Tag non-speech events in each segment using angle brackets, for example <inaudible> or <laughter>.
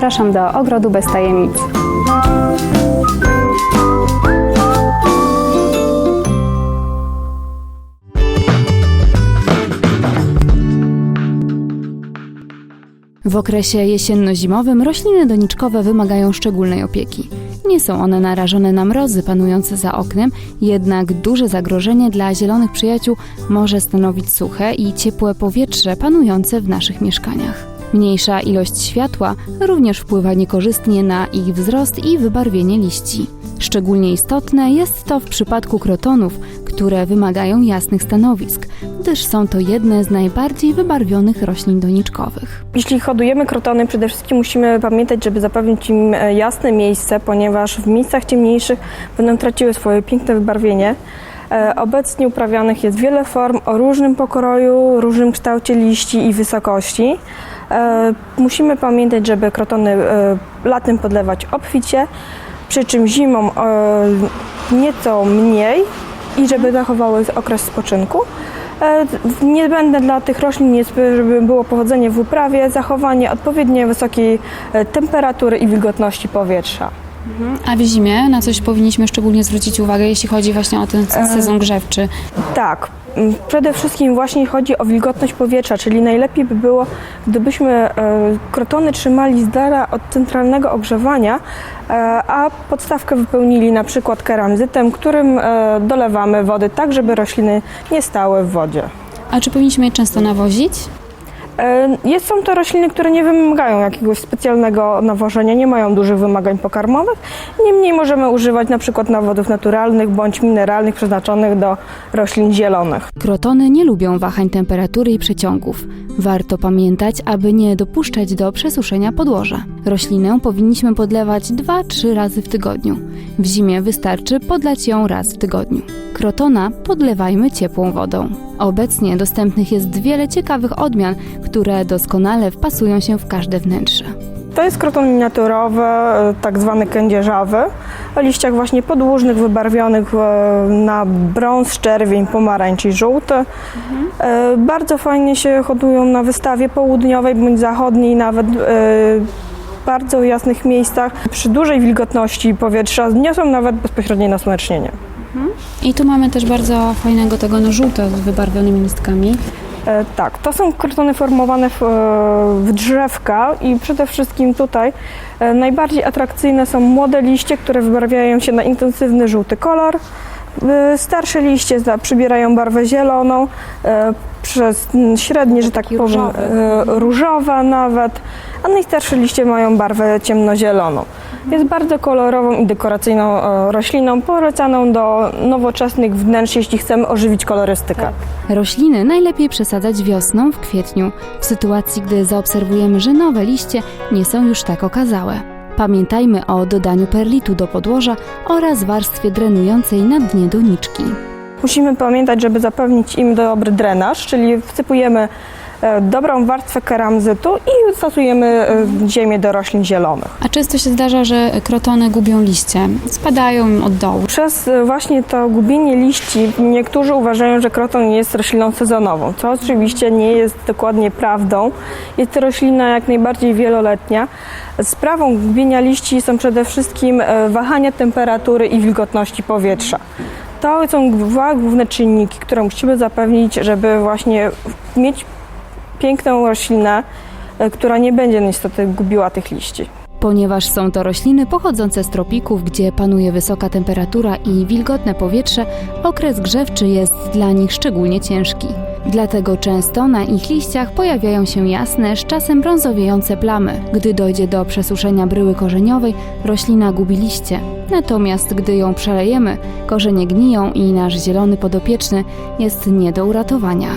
Zapraszam do ogrodu bez tajemnic. W okresie jesienno-zimowym rośliny doniczkowe wymagają szczególnej opieki. Nie są one narażone na mrozy panujące za oknem, jednak duże zagrożenie dla zielonych przyjaciół może stanowić suche i ciepłe powietrze panujące w naszych mieszkaniach. Mniejsza ilość światła również wpływa niekorzystnie na ich wzrost i wybarwienie liści. Szczególnie istotne jest to w przypadku krotonów, które wymagają jasnych stanowisk, gdyż są to jedne z najbardziej wybarwionych roślin doniczkowych. Jeśli hodujemy krotony, przede wszystkim musimy pamiętać, żeby zapewnić im e, jasne miejsce, ponieważ w miejscach ciemniejszych będą traciły swoje piękne wybarwienie. E, Obecnie uprawianych jest wiele form o różnym pokroju, różnym kształcie liści i wysokości. E, Musimy pamiętać, żeby krotony e, latem podlewać obficie, przy czym zimą e, nieco mniej i żeby zachowały okres spoczynku. Niezbędne dla tych roślin jest, żeby było powodzenie w uprawie, zachowanie odpowiednio wysokiej temperatury i wilgotności powietrza. A w zimie na coś powinniśmy szczególnie zwrócić uwagę, jeśli chodzi właśnie o ten sezon grzewczy. Tak, m, przede wszystkim właśnie chodzi o wilgotność powietrza, czyli najlepiej by było, gdybyśmy e, krotony trzymali z dala od centralnego ogrzewania, e, a podstawkę wypełnili na przykład keramzytem, którym e, dolewamy wody tak, żeby rośliny nie stały w wodzie. A czy powinniśmy je często nawozić? E, Jest, są to rośliny, które nie wymagają jakiegoś specjalnego nawożenia, nie mają dużych wymagań pokarmowych. Niemniej możemy używać na przykład nawodów naturalnych bądź mineralnych przeznaczonych do roślin zielonych. Krotony nie lubią wahań temperatury i przeciągów. Warto pamiętać, aby nie dopuszczać do przesuszenia podłoża. Roślinę powinniśmy podlewać 2-3 razy w tygodniu. W zimie wystarczy podlać ją raz w tygodniu. Krotona podlewajmy ciepłą wodą. Obecnie dostępnych jest wiele ciekawych odmian, które doskonale wpasują się w każde wnętrze. To jest kroton miniaturowy, e, tak zwany kędzierzawy, o liściach właśnie podłużnych, wybarwionych e, na brąz, czerwień, pomarańcz i żółty. E, Bardzo fajnie się hodują na wystawie południowej bądź zachodniej, nawet bardzo jasnych miejscach. Przy dużej wilgotności powietrza zniosą nawet bezpośrednie nasłonecznienie. I tu mamy też bardzo fajnego tego no żółto z wybarwionymi listkami. E, Tak, to są krotony formowane w, e, w drzewka i przede wszystkim tutaj e, najbardziej atrakcyjne są młode liście, które wybarwiają się na intensywny żółty kolor. E, Starsze liście za- przybierają barwę zieloną, e, przez średnie, że tak powiem, różowy. e, różowa nawet, a najstarsze liście mają barwę ciemnozieloną. Jest bardzo kolorową i dekoracyjną e, rośliną, polecaną do nowoczesnych wnętrz, jeśli chcemy ożywić kolorystykę. Rośliny najlepiej przesadzać wiosną w kwietniu, w sytuacji gdy zaobserwujemy, że nowe liście nie są już tak okazałe. Pamiętajmy o dodaniu perlitu do podłoża oraz warstwie drenującej na dnie doniczki. Musimy pamiętać, żeby zapewnić im dobry drenaż, czyli wsypujemy e, dobrą warstwę keramzytu i stosujemy e, ziemię do roślin zielonych. A często się zdarza, że krotony gubią liście, spadają od dołu. Przez e, właśnie to gubienie liści niektórzy uważają, że kroton jest rośliną sezonową, co oczywiście nie jest dokładnie prawdą. Jest to roślina jak najbardziej wieloletnia. Sprawą gubienia liści są przede wszystkim wahania temperatury i wilgotności powietrza. To są dwa główne czynniki, które musimy zapewnić, żeby właśnie mieć piękną roślinę, e, która nie będzie niestety gubiła tych liści. Ponieważ są to rośliny pochodzące z tropików, gdzie panuje wysoka temperatura i wilgotne powietrze, okres grzewczy jest dla nich szczególnie ciężki. Dlatego często na ich liściach pojawiają się jasne, z czasem brązowiejące plamy. Gdy dojdzie do przesuszenia bryły korzeniowej, roślina gubi liście. Natomiast gdy ją przelejemy, korzenie gniją i nasz zielony podopieczny jest nie do uratowania.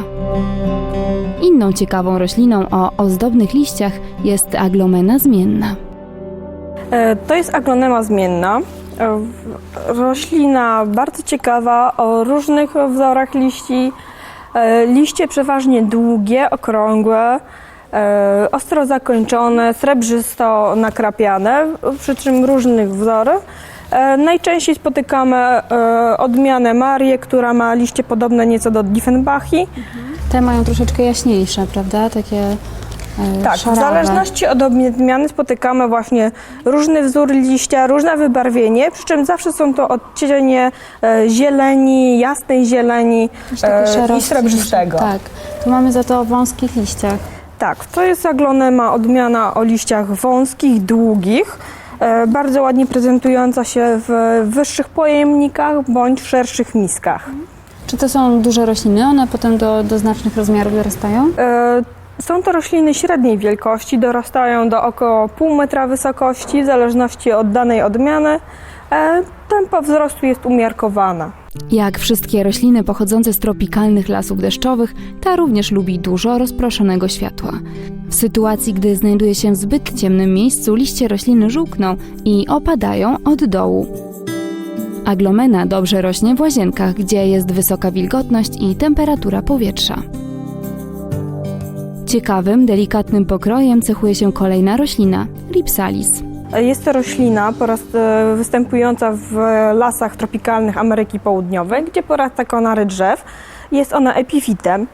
Inną ciekawą rośliną o ozdobnych liściach jest aglomena zmienna. E, To jest aglonema zmienna. E, Roślina bardzo ciekawa, o różnych wzorach liści. E, Liście przeważnie długie, okrągłe, e, ostro zakończone, srebrzysto nakrapiane, przy czym różnych wzorów. E, Najczęściej spotykamy odmianę Marię, która ma liście podobne nieco do Diefenbachi. Te mają troszeczkę jaśniejsze, prawda? Takie e, Tak, w szarawe. zależności od odmiany spotykamy właśnie różny wzór liścia, różne wybarwienie, przy czym zawsze są to odcienie e, zieleni, jasnej zieleni e, i srebrzystego. Tak, tu mamy za to o wąskich liściach. Tak, to jest aglonema odmiana o liściach wąskich, długich, e, bardzo ładnie prezentująca się w wyższych pojemnikach bądź w szerszych miskach. Czy to są duże rośliny? One potem do, do znacznych rozmiarów dorastają? E, Są to rośliny średniej wielkości, dorastają do około pół metra wysokości w zależności od danej odmiany. E, Tempo wzrostu jest umiarkowane. Jak wszystkie rośliny pochodzące z tropikalnych lasów deszczowych, ta również lubi dużo rozproszonego światła. W sytuacji, gdy znajduje się w zbyt ciemnym miejscu, liście rośliny żółkną i opadają od dołu. Aglomena dobrze rośnie w łazienkach, gdzie jest wysoka wilgotność i temperatura powietrza. Ciekawym, delikatnym pokrojem cechuje się kolejna roślina Ripsalis. E, Jest to roślina po raz e, występująca w lasach tropikalnych Ameryki Południowej, gdzie porasta konary drzew. Jest ona epifitem. E,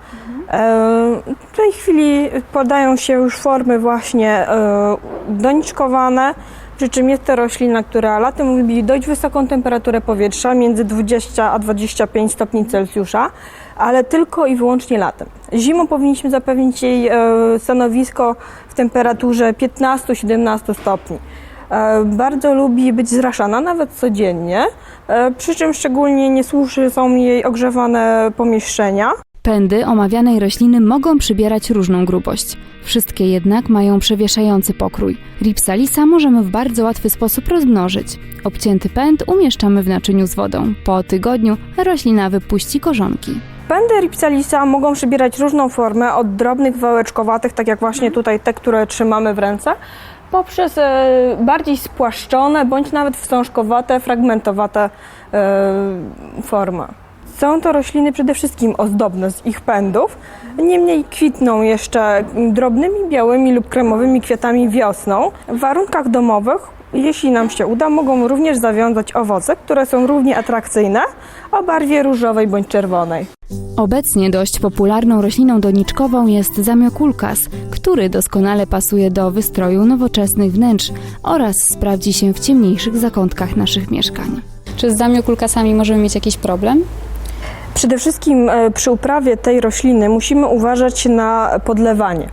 W tej chwili podają się już formy właśnie e, doniczkowane, przy czym jest to roślina, która latem lubi dość wysoką temperaturę powietrza, między 20 a 25 stopni Celsjusza, ale tylko i wyłącznie latem. Zimą powinniśmy zapewnić jej e, stanowisko w temperaturze 15-17 stopni. E, Bardzo lubi być zraszana, nawet codziennie, e, przy czym szczególnie nie służy są jej ogrzewane pomieszczenia. Pędy omawianej rośliny mogą przybierać różną grubość. Wszystkie jednak mają przewieszający pokrój. Ripsalisa możemy w bardzo łatwy sposób rozmnożyć. Obcięty pęd umieszczamy w naczyniu z wodą. Po tygodniu roślina wypuści korzonki. Pędy Ripsalisa mogą przybierać różną formę, od drobnych wałeczkowatych, tak jak właśnie tutaj te, które trzymamy w ręce, poprzez e, bardziej spłaszczone, bądź nawet wstążkowate, fragmentowate e, formy. Są to rośliny przede wszystkim ozdobne z ich pędów, niemniej kwitną jeszcze drobnymi białymi lub kremowymi kwiatami wiosną. W warunkach domowych, jeśli nam się uda, mogą również zawiązać owoce, które są równie atrakcyjne o barwie różowej bądź czerwonej. Obecnie dość popularną rośliną doniczkową jest zamiokulkas, który doskonale pasuje do wystroju nowoczesnych wnętrz oraz sprawdzi się w ciemniejszych zakątkach naszych mieszkań. Czy z zamiokulkasami możemy mieć jakiś problem? Przede wszystkim e, przy uprawie tej rośliny musimy uważać na podlewanie.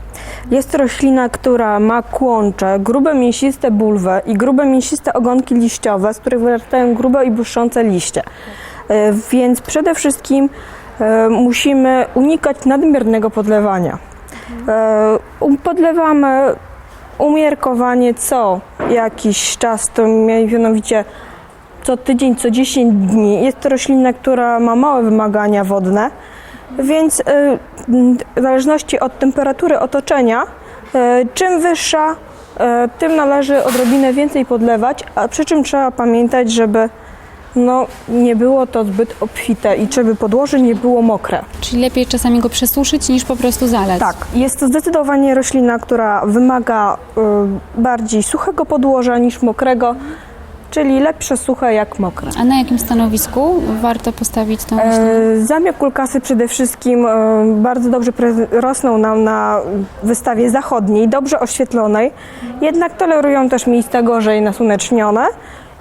Jest to roślina, która ma kłącze, grube mięsiste bulwy i grube mięsiste ogonki liściowe, z których wyrastają grube i błyszczące liście. E, Więc przede wszystkim e, musimy unikać nadmiernego podlewania. E, Podlewamy umiarkowanie co jakiś czas, to mianowicie co tydzień, co 10 dni. Jest to roślina, która ma małe wymagania wodne, więc y, w zależności od temperatury otoczenia, y, czym wyższa, y, tym należy odrobinę więcej podlewać, a przy czym trzeba pamiętać, żeby no, nie było to zbyt obfite i żeby podłoże nie było mokre. Czyli lepiej czasami go przesuszyć niż po prostu zalać. Tak, jest to zdecydowanie roślina, która wymaga y, bardziej suchego podłoża niż mokrego, czyli lepsze suche jak mokre. A na jakim stanowisku warto postawić tą roślinę? E, Zamiokulkasy przede wszystkim e, bardzo dobrze rosną nam na wystawie zachodniej, dobrze oświetlonej, jednak tolerują też miejsca gorzej nasłonecznione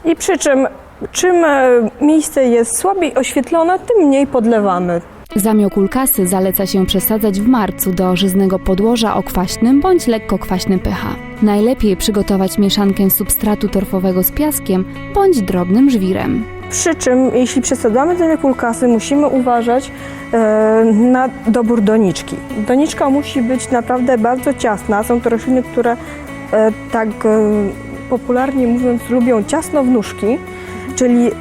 i przy czym czym e, miejsce jest słabiej oświetlone, tym mniej podlewamy. Zamiokulkasy zaleca się przesadzać w marcu do żyznego podłoża o kwaśnym bądź lekko kwaśnym pH. Najlepiej przygotować mieszankę substratu torfowego z piaskiem bądź drobnym żwirem. Przy czym jeśli przesadzamy zamiokulkasy, musimy uważać e, na dobór doniczki. Doniczka musi być naprawdę bardzo ciasna. Są to rośliny, które e, tak e, popularnie mówiąc lubią ciasnownóżki, czyli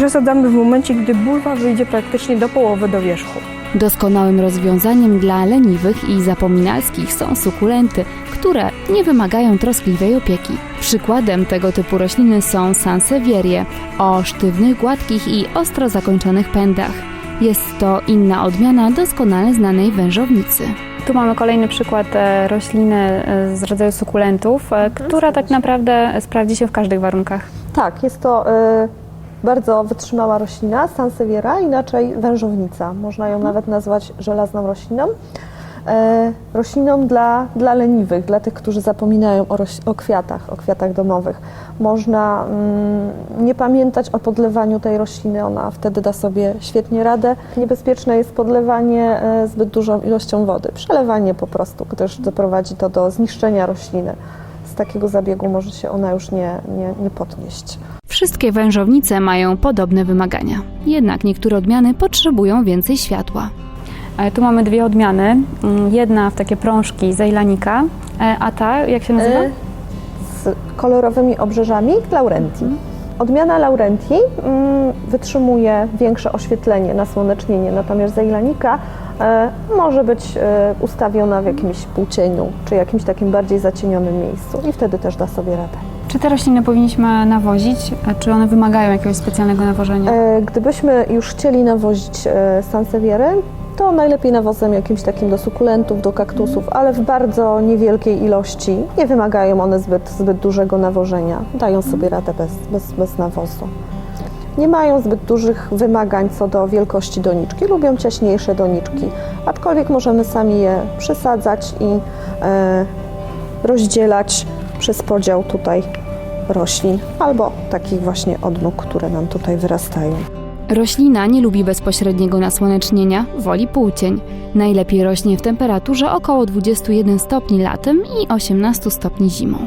przesadzamy w momencie, gdy bulwa wyjdzie praktycznie do połowy do wierzchu. Doskonałym rozwiązaniem dla leniwych i zapominalskich są sukulenty, które nie wymagają troskliwej opieki. Przykładem tego typu rośliny są sansevierie o sztywnych, gładkich i ostro zakończonych pędach. Jest to inna odmiana doskonale znanej wężownicy. Tu mamy kolejny przykład e, rośliny e, z rodzaju sukulentów, e, która tak naprawdę sprawdzi się w każdych warunkach. Tak, jest to y, bardzo wytrzymała roślina, sansevieria, inaczej wężownica. Można ją nawet nazwać żelazną rośliną. e, roślinom dla, dla leniwych, dla tych, którzy zapominają o, roś, o kwiatach, o kwiatach domowych. Można mm, nie pamiętać o podlewaniu tej rośliny, ona wtedy da sobie świetnie radę. Niebezpieczne jest podlewanie e, zbyt dużą ilością wody, przelewanie po prostu, gdyż doprowadzi to do zniszczenia rośliny. Z takiego zabiegu może się ona już nie, nie, nie podnieść. Wszystkie wężownice mają podobne wymagania. Jednak niektóre odmiany potrzebują więcej światła. E, Tu mamy dwie odmiany. Mm, Jedna w takie prążki zejlanika, e, a ta, jak się nazywa? E, z kolorowymi obrzeżami Laurenti. Odmiana Laurenti mm, wytrzymuje większe oświetlenie, nasłonecznienie, natomiast Zejlanika e, może być e, ustawiona w jakimś półcieniu czy jakimś takim bardziej zacienionym miejscu i wtedy też da sobie radę. Czy te rośliny powinniśmy nawozić? E, Czy one wymagają jakiegoś specjalnego nawożenia? E, Gdybyśmy już chcieli nawozić e, sanseviery, to najlepiej nawozem jakimś takim do sukulentów, do kaktusów, ale w bardzo niewielkiej ilości. Nie wymagają one zbyt, zbyt dużego nawożenia. Dają sobie radę bez, bez, bez nawozu. Nie mają zbyt dużych wymagań co do wielkości doniczki. Lubią ciaśniejsze doniczki, aczkolwiek możemy sami je przesadzać i e, rozdzielać przez podział tutaj roślin albo takich właśnie odnóg, które nam tutaj wyrastają. Roślina nie lubi bezpośredniego nasłonecznienia, woli półcień. Najlepiej rośnie w temperaturze około 21 stopni latem i 18 stopni zimą.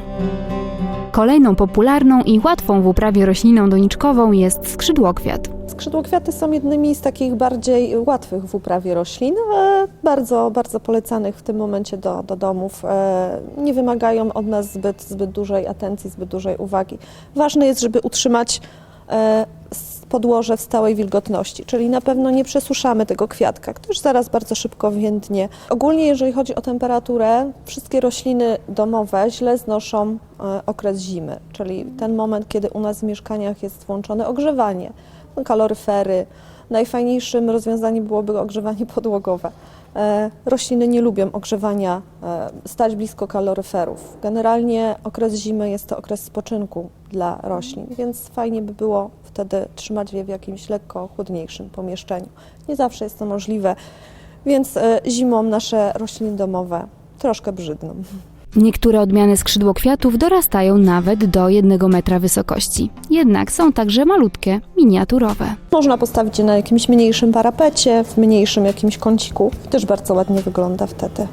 Kolejną popularną i łatwą w uprawie rośliną doniczkową jest skrzydłokwiat. Skrzydłokwiaty są jednymi z takich bardziej łatwych w uprawie roślin, e, bardzo, bardzo polecanych w tym momencie do, do domów. E, Nie wymagają od nas zbyt, zbyt dużej atencji, zbyt dużej uwagi. Ważne jest, żeby utrzymać e, podłoże w stałej wilgotności, czyli na pewno nie przesuszamy tego kwiatka, który zaraz bardzo szybko więdnie. Ogólnie jeżeli chodzi o temperaturę, wszystkie rośliny domowe źle znoszą e, okres zimy, czyli ten moment, kiedy u nas w mieszkaniach jest włączone ogrzewanie kaloryfery. Najfajniejszym rozwiązaniem byłoby ogrzewanie podłogowe. E, Rośliny nie lubią ogrzewania, e, stać blisko kaloryferów. Generalnie okres zimy jest to okres spoczynku dla roślin, więc fajnie by było wtedy trzymać je w jakimś lekko chłodniejszym pomieszczeniu. Nie zawsze jest to możliwe, więc e, zimą nasze rośliny domowe troszkę brzydną. Niektóre odmiany skrzydłokwiatów dorastają nawet do 1 metra wysokości. Jednak są także malutkie, miniaturowe. Można postawić je na jakimś mniejszym parapecie, w mniejszym jakimś kąciku. Też bardzo ładnie wygląda wtedy.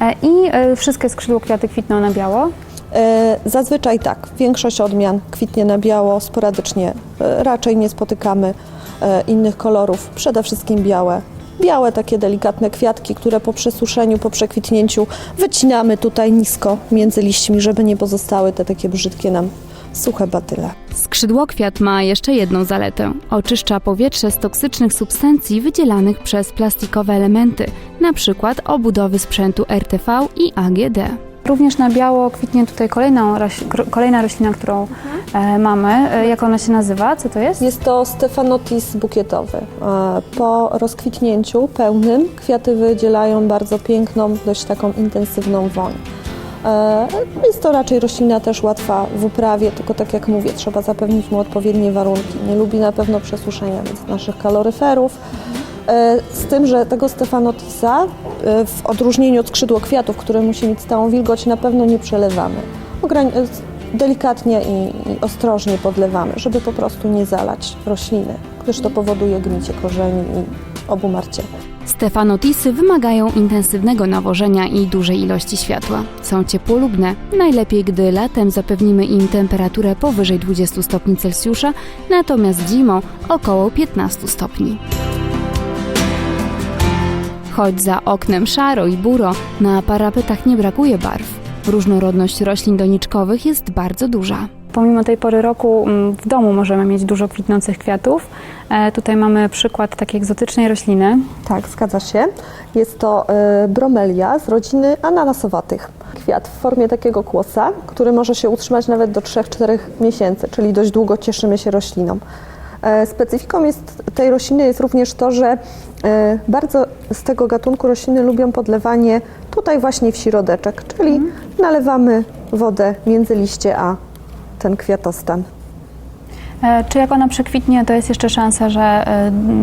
E, I e, wszystkie skrzydłokwiaty kwitną na biało. E, Zazwyczaj tak. Większość odmian kwitnie na biało, sporadycznie e, raczej nie spotykamy e, innych kolorów, przede wszystkim białe. Białe takie delikatne kwiatki, które po przesuszeniu, po przekwitnięciu wycinamy tutaj nisko między liśćmi, żeby nie pozostały te takie brzydkie nam suche batyle. Skrzydłokwiat ma jeszcze jedną zaletę. Oczyszcza powietrze z toksycznych substancji wydzielanych przez plastikowe elementy, np. obudowy sprzętu RTV i AGD. Również na biało kwitnie tutaj kolejna, kolejna roślina, którą e, mamy. E, jak ona się nazywa? Co to jest? Jest to Stephanotis bukietowy. E, Po rozkwitnięciu pełnym kwiaty wydzielają bardzo piękną, dość taką intensywną woń. Jest to raczej roślina też łatwa w uprawie, tylko tak jak mówię, trzeba zapewnić mu odpowiednie warunki. Nie lubi na pewno przesuszenia więc naszych kaloryferów. Z tym, że tego Stephanotisa e, w odróżnieniu od skrzydłokwiatów, które musi mieć stałą wilgoć, na pewno nie przelewamy. Ograń- e, delikatnie i, i ostrożnie podlewamy, żeby po prostu nie zalać rośliny, gdyż to powoduje gnicie korzeni i obumarcie. Stefanotisy wymagają intensywnego nawożenia i dużej ilości światła. Są ciepłolubne, najlepiej gdy latem zapewnimy im temperaturę powyżej 20 stopni Celsjusza, natomiast zimą około 15 stopni. Choć za oknem szaro i buro, na parapetach nie brakuje barw. Różnorodność roślin doniczkowych jest bardzo duża. Pomimo tej pory roku mm, w domu możemy mieć dużo kwitnących kwiatów. E, tutaj mamy przykład takiej egzotycznej rośliny. Tak, zgadza się. Jest to y, bromelia z rodziny ananasowatych. Kwiat w formie takiego kłosa, który może się utrzymać nawet do 3-4 miesięcy, czyli dość długo cieszymy się rośliną. E, Specyfiką jest tej rośliny jest również to, że e, bardzo z tego gatunku rośliny lubią podlewanie tutaj właśnie w środeczek, czyli nalewamy wodę między liście a ten kwiatostan. E, Czy jak ona przekwitnie, to jest jeszcze szansa, że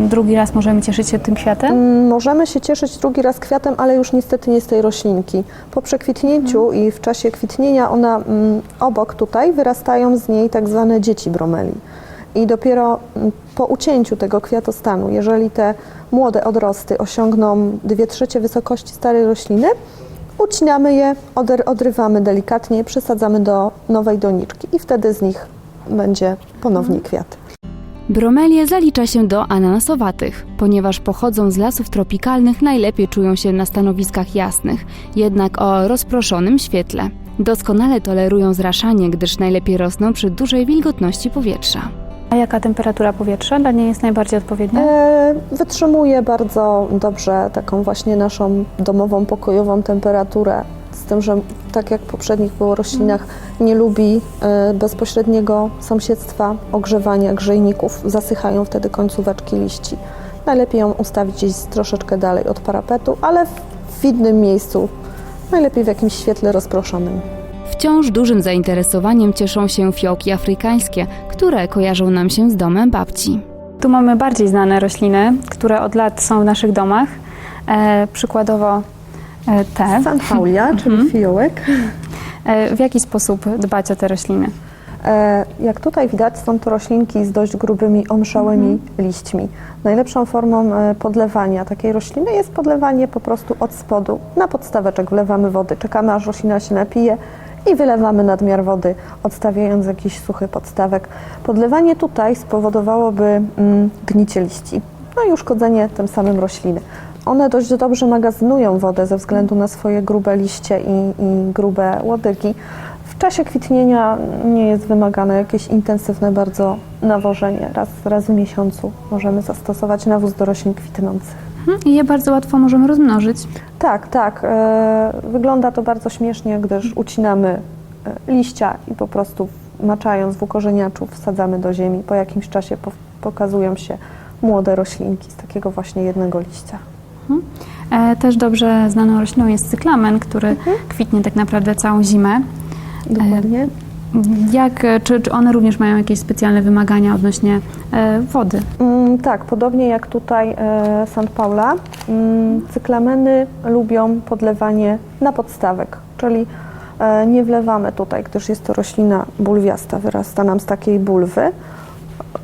drugi raz możemy cieszyć się tym kwiatem? Mm, Możemy się cieszyć drugi raz kwiatem, ale już niestety nie z tej roślinki. Po przekwitnięciu i w czasie kwitnienia ona mm, obok tutaj wyrastają z niej tak zwane dzieci bromeli. I dopiero mm, po ucięciu tego kwiatostanu, jeżeli te młode odrosty osiągną 2 trzecie wysokości starej rośliny, ucinamy je, odr- odrywamy delikatnie, przesadzamy do nowej doniczki i wtedy z nich będzie ponownie kwiat. Bromelie zalicza się do ananasowatych, ponieważ pochodzą z lasów tropikalnych, najlepiej czują się na stanowiskach jasnych, jednak o rozproszonym świetle. Doskonale tolerują zraszanie, gdyż najlepiej rosną przy dużej wilgotności powietrza. A jaka temperatura powietrza dla niej jest najbardziej odpowiednia? E, Wytrzymuje bardzo dobrze taką właśnie naszą domową, pokojową temperaturę. Z tym, że tak jak w poprzednich było roślinach, nie lubi e, bezpośredniego sąsiedztwa, ogrzewania grzejników. Zasychają wtedy końcóweczki liści. Najlepiej ją ustawić gdzieś troszeczkę dalej od parapetu, ale w, w innym miejscu. Najlepiej w jakimś świetle rozproszonym. Wciąż dużym zainteresowaniem cieszą się fiołki afrykańskie, które kojarzą nam się z domem babci. Tu mamy bardziej znane rośliny, które od lat są w naszych domach. E, przykładowo e, te. Sanfaulia, <laughs> czyli fiołek. E, w jaki sposób dbać o te rośliny? E, Jak tutaj widać, są to roślinki z dość grubymi, omszałymi liśćmi. Najlepszą formą e, podlewania takiej rośliny jest podlewanie po prostu od spodu. Na podstaweczek wlewamy wody, czekamy aż roślina się napije i wylewamy nadmiar wody, odstawiając jakiś suchy podstawek. Podlewanie tutaj spowodowałoby mm, gnicie liści, no i uszkodzenie tym samym rośliny. One dość dobrze magazynują wodę ze względu na swoje grube liście i, i grube łodygi. W czasie kwitnienia nie jest wymagane jakieś intensywne bardzo nawożenie. Raz, raz w miesiącu możemy zastosować nawóz do roślin kwitnących. Mhm. I je bardzo łatwo możemy rozmnożyć. Tak, tak. E, wygląda to bardzo śmiesznie, gdyż ucinamy e, liścia i po prostu maczając w ukorzeniaczu wsadzamy do ziemi. Po jakimś czasie po, pokazują się młode roślinki z takiego właśnie jednego liścia. E, też dobrze znaną rośliną jest cyklamen, który kwitnie tak naprawdę całą zimę. Dokładnie. Jak, e, czy, czy one również mają jakieś specjalne wymagania odnośnie e, wody? Mm, tak, podobnie jak tutaj e, St. Paula, mm, cyklameny lubią podlewanie na podstawek, czyli nie wlewamy tutaj, gdyż jest to roślina bulwiasta, wyrasta nam z takiej bulwy.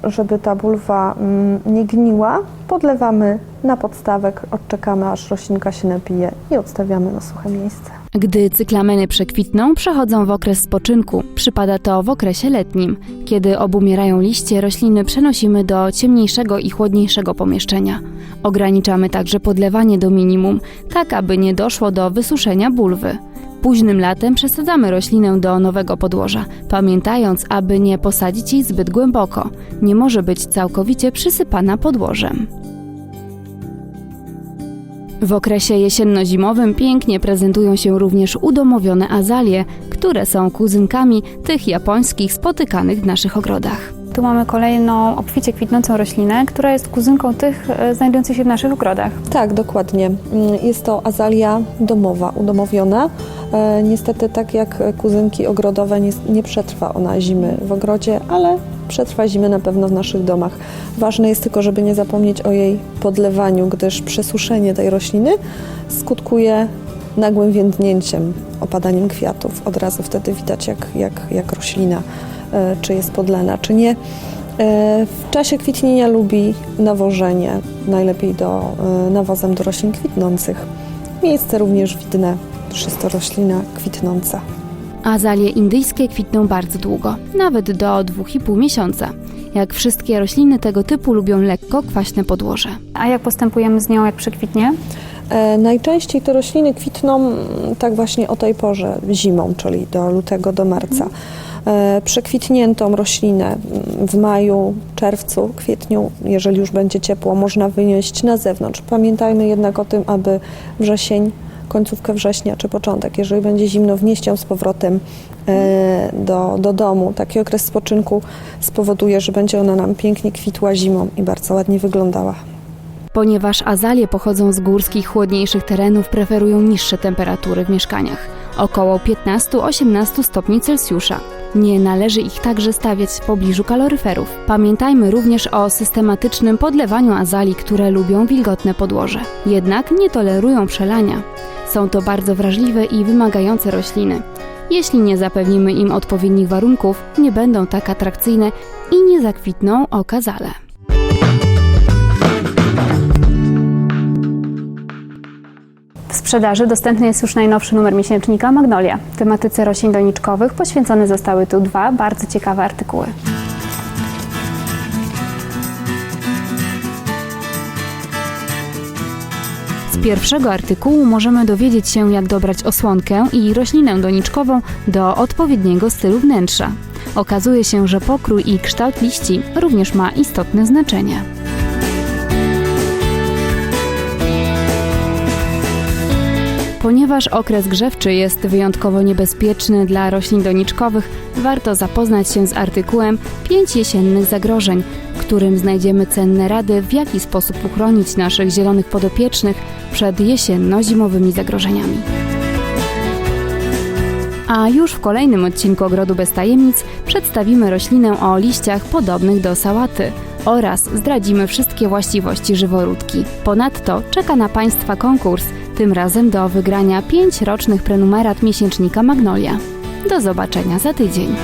Żeby ta bulwa mm, nie gniła, podlewamy na podstawek, odczekamy aż roślinka się napije i odstawiamy na suche miejsce. Gdy cyklameny przekwitną, przechodzą w okres spoczynku. Przypada to w okresie letnim. Kiedy obumierają liście, rośliny przenosimy do ciemniejszego i chłodniejszego pomieszczenia. Ograniczamy także podlewanie do minimum, tak aby nie doszło do wysuszenia bulwy. Późnym latem przesadzamy roślinę do nowego podłoża, pamiętając, aby nie posadzić jej zbyt głęboko. Nie może być całkowicie przysypana podłożem. W okresie jesienno-zimowym pięknie prezentują się również udomowione azalie, które są kuzynkami tych japońskich spotykanych w naszych ogrodach. Tu mamy kolejną obficie kwitnącą roślinę, która jest kuzynką tych e, znajdujących się w naszych ogrodach. Tak, dokładnie. Mm, Jest to azalia domowa, udomowiona. E, niestety, tak jak kuzynki ogrodowe, nie, przetrwa ona zimy w ogrodzie, ale przetrwa zimy na pewno w naszych domach. Ważne jest tylko, żeby nie zapomnieć o jej podlewaniu, gdyż przesuszenie tej rośliny skutkuje nagłym więdnięciem, opadaniem kwiatów. Od razu wtedy widać, jak, jak, jak roślina, czy jest podlana, czy nie. E, W czasie kwitnienia lubi nawożenie, najlepiej do, e, nawozem do roślin kwitnących. Miejsce również widne, gdyż jest to roślina kwitnąca. Azalie indyjskie kwitną bardzo długo, nawet do 2,5 miesiąca. Jak wszystkie rośliny tego typu lubią lekko kwaśne podłoże. A jak postępujemy z nią, jak przekwitnie? E, Najczęściej te rośliny kwitną mm, tak właśnie o tej porze, zimą, czyli do lutego, do marca. E, Przekwitniętą roślinę w maju, czerwcu, kwietniu, jeżeli już będzie ciepło, można wynieść na zewnątrz. Pamiętajmy jednak o tym, aby wrzesień, końcówkę września czy początek, jeżeli będzie zimno, wnieść ją z powrotem e, do, do domu. Taki okres spoczynku spowoduje, że będzie ona nam pięknie kwitła zimą i bardzo ładnie wyglądała. Ponieważ azalie pochodzą z górskich, chłodniejszych terenów, preferują niższe temperatury w mieszkaniach około 15-18 stopni Celsjusza. Nie należy ich także stawiać w pobliżu kaloryferów. Pamiętajmy również o systematycznym podlewaniu azali, które lubią wilgotne podłoże. Jednak nie tolerują przelania. Są to bardzo wrażliwe i wymagające rośliny. Jeśli nie zapewnimy im odpowiednich warunków, nie będą tak atrakcyjne i nie zakwitną okazale. Sprzedaży dostępny jest już najnowszy numer miesięcznika Magnolia. Tematyce roślin doniczkowych poświęcone zostały tu dwa bardzo ciekawe artykuły. Z pierwszego artykułu możemy dowiedzieć się, jak dobrać osłonkę i roślinę doniczkową do odpowiedniego stylu wnętrza. Okazuje się, że pokrój i kształt liści również ma istotne znaczenie. Ponieważ okres grzewczy jest wyjątkowo niebezpieczny dla roślin doniczkowych, warto zapoznać się z artykułem 5 jesiennych zagrożeń, w którym znajdziemy cenne rady, w jaki sposób uchronić naszych zielonych podopiecznych przed jesienno-zimowymi zagrożeniami. A już w kolejnym odcinku Ogrodu Bez Tajemnic przedstawimy roślinę o liściach podobnych do sałaty oraz zdradzimy wszystkie właściwości żyworódki. Ponadto czeka na Państwa konkurs, tym razem do wygrania 5 rocznych prenumerat miesięcznika Magnolia. Do zobaczenia za tydzień.